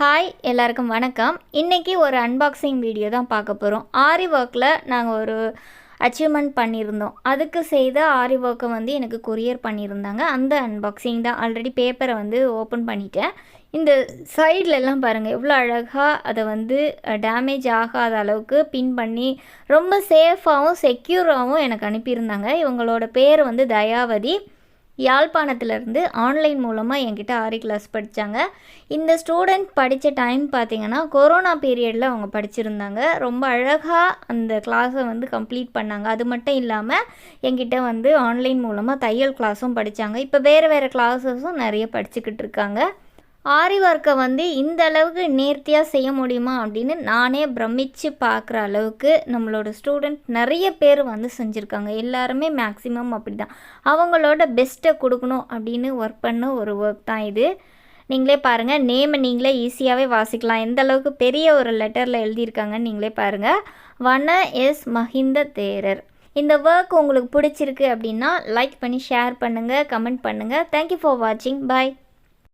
Hi எல்லாருக்கும் வணக்கம். இன்றைக்கி ஒரு அன்பாக்சிங் வீடியோ தான் பார்க்க போகிறோம் ஆரி ஒர்க்கில் நாங்கள் ஒரு அச்சீவ்மெண்ட் பண்ணியிருந்தோம். அதுக்கு செய்த ஆரி ஒர்க்கை வந்து எனக்கு கொரியர் பண்ணியிருந்தாங்க. அந்த அன்பாக்சிங் தான் ஆல்ரெடி பேப்பரை வந்து ஓப்பன் பண்ணிட்டேன். இந்த சைடில் எல்லாம் பாருங்கள் எவ்வளோ அழகாக அதை வந்து டேமேஜ் ஆகாத அளவுக்கு பின் பண்ணி ரொம்ப சேஃபாகவும் செக்யூராகவும் எனக்கு அனுப்பியிருந்தாங்க. இவங்களோட பேர் வந்து தயாவதி. யாழ்ப்பாணத்துலேருந்து ஆன்லைன் மூலமாக என்கிட்ட ஆரி கிளாஸ் படித்தாங்க இந்த ஸ்டூடெண்ட் படித்த டைம் பார்த்திங்கன்னா கொரோனா பீரியடில் அவங்க படிச்சிருந்தாங்க. ரொம்ப அழகாக அந்த கிளாஸை வந்து கம்ப்ளீட் பண்ணாங்க. அது மட்டும் இல்லாமல் என்கிட்ட வந்து ஆன்லைன் மூலமாக தையல் கிளாஸும் படித்தாங்க இப்போ வேறு வேறு கிளாஸஸும் நிறைய படிச்சுக்கிட்டு இருக்காங்க. ஆரி ஒர்க்கை வந்து இந்த அளவுக்கு நேர்த்தியாக செய்ய முடியுமா அப்படின்னு நானே பிரமிச்சு பார்க்குற அளவுக்கு நம்மளோட ஸ்டூடெண்ட் நிறைய பேர் வந்து செஞ்சுருக்காங்க. எல்லாருமே மேக்ஸிமம் அப்படி தான் அவங்களோட பெஸ்ட்டை கொடுக்கணும் அப்படின்னு ஒர்க் பண்ண ஒரு ஒர்க் தான் இது. நீங்களே பாருங்கள் நேமை நீங்களே ஈஸியாகவே வாசிக்கலாம். எந்த அளவுக்கு பெரிய ஒரு லெட்டரில் எழுதியிருக்காங்கன்னு நீங்களே பாருங்கள் வன எஸ் மஹிந்த தேரர். இந்த ஒர்க் உங்களுக்கு பிடிச்சிருக்கு அப்படின்னா லைக் பண்ணி ஷேர் பண்ணுங்கள் கமெண்ட் பண்ணுங்கள் தேங்க்யூ ஃபார் வாட்சிங் பாய்